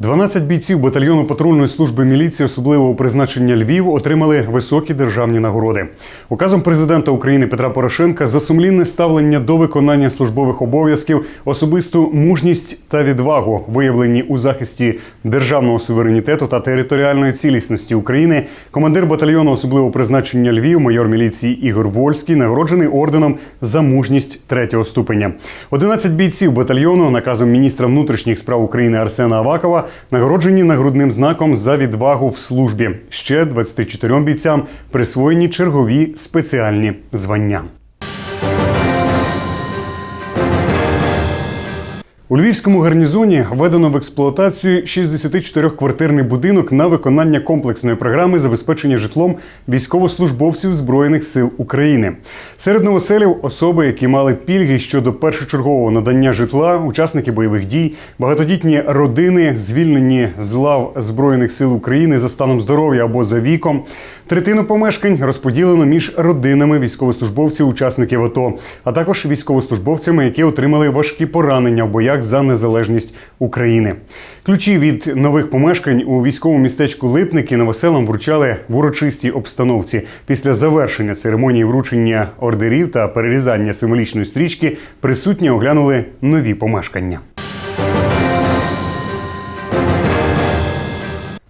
12 бійців батальйону патрульної служби міліції особливого призначення Львів отримали високі державні нагороди. Указом президента України Петра Порошенка за сумлінне ставлення до виконання службових обов'язків, особисту мужність та відвагу, виявлені у захисті державного суверенітету та територіальної цілісності України. Командир батальйону особливого призначення Львів, майор міліції Ігор Вольський, нагороджений орденом за мужність третього ступеня. 11 бійців батальйону наказом міністра внутрішніх справ України Арсена Авакова нагороджені нагрудним знаком за відвагу в службі. Ще 24 бійцям присвоєні чергові спеціальні звання. У львівському гарнізоні введено в експлуатацію 64-квартирний будинок на виконання комплексної програми забезпечення житлом військовослужбовців збройних сил України. Серед новоселів особи, які мали пільги щодо першочергового надання житла, учасники бойових дій, багатодітні родини, звільнені з лав збройних сил України за станом здоров'я або за віком. Третину помешкань розподілено між родинами військовослужбовців, учасників АТО, а також військовослужбовцями, які отримали важкі поранення в боях за незалежність України. Ключі від нових помешкань у військовому містечку Липники новоселам вручали в урочистій обстановці. Після завершення церемонії вручення ордерів та перерізання символічної стрічки присутні оглянули нові помешкання.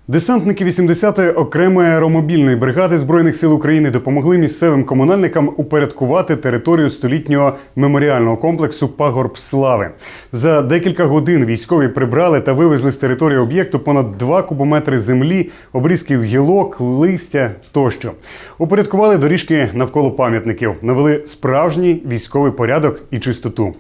Десантники 80-ї окремої аеромобільної бригади збройних сил України допомогли місцевим комунальникам упорядкувати територію столітнього меморіального комплексу Пагорб Слави. За декілька годин військові прибрали та вивезли з території об'єкту понад 2 кубометри землі, обрізків гілок, листя тощо. Упорядкували доріжки навколо пам'ятників, навели справжній військовий порядок і чистоту.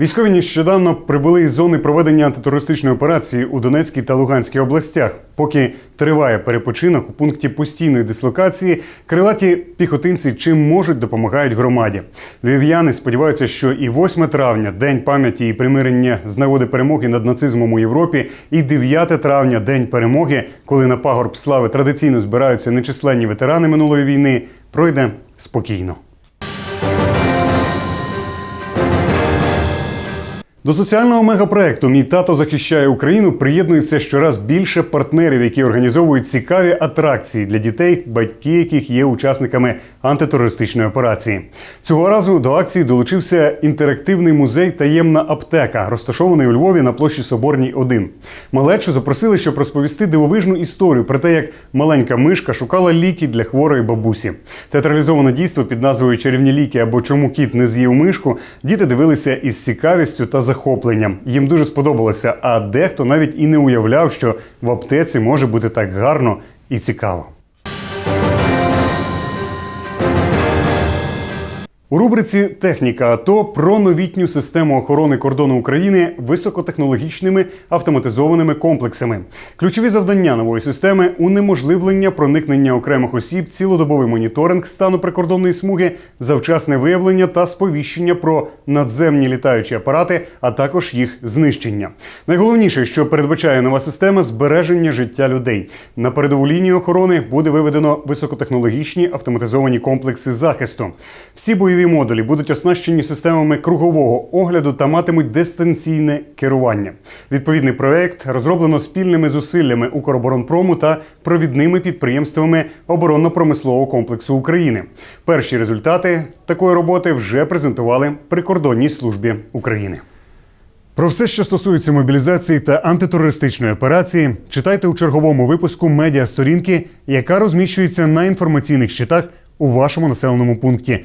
Військові нещодавно прибули із зони проведення антитерористичної операції у Донецькій та Луганській областях. Поки триває перепочинок у пункті постійної дислокації, крилаті піхотинці чим можуть допомагають громаді. Львів'яни сподіваються, що і 8 травня день пам'яті і примирення з нагоди перемоги над нацизмом у Європі, і 9 травня день перемоги, коли на пагорб слави традиційно збираються нечисленні ветерани минулої війни, пройде спокійно. До соціального мегапроекту Мій тато захищає Україну приєднується щораз більше партнерів, які організовують цікаві атракції для дітей, батьки яких є учасниками антитерористичної операції. Цього разу до акції долучився інтерактивний музей Таємна аптека, розташований у Львові на площі Соборній 1. Малечу запросили, щоб розповісти дивовижну історію про те, як маленька мишка шукала ліки для хворої бабусі. Театралізоване дійство під назвою Чарівні ліки або Чому кіт не з'їв мишку. Діти дивилися із цікавістю та захопленням. Їм дуже сподобалося, а дехто навіть і не уявляв, що в аптеці може бути так гарно і цікаво. У рубриці Техніка АТО про новітню систему охорони кордону України високотехнологічними автоматизованими комплексами. Ключові завдання нової системи унеможливлення проникнення окремих осіб, цілодобовий моніторинг стану прикордонної смуги, завчасне виявлення та сповіщення про надземні літаючі апарати, а також їх знищення. Найголовніше, що передбачає нова система збереження життя людей. На передову лінію охорони буде виведено високотехнологічні автоматизовані комплекси захисту. Всі бойові модулі будуть оснащені системами кругового огляду та матимуть дистанційне керування. Відповідний проект розроблено спільними зусиллями Укроборонпрому та провідними підприємствами оборонно-промислового комплексу України. Перші результати такої роботи вже презентували прикордонній службі України. Про все, що стосується мобілізації та антитерористичної операції, читайте у черговому випуску медіа сторінки, яка розміщується на інформаційних щитах у вашому населеному пункті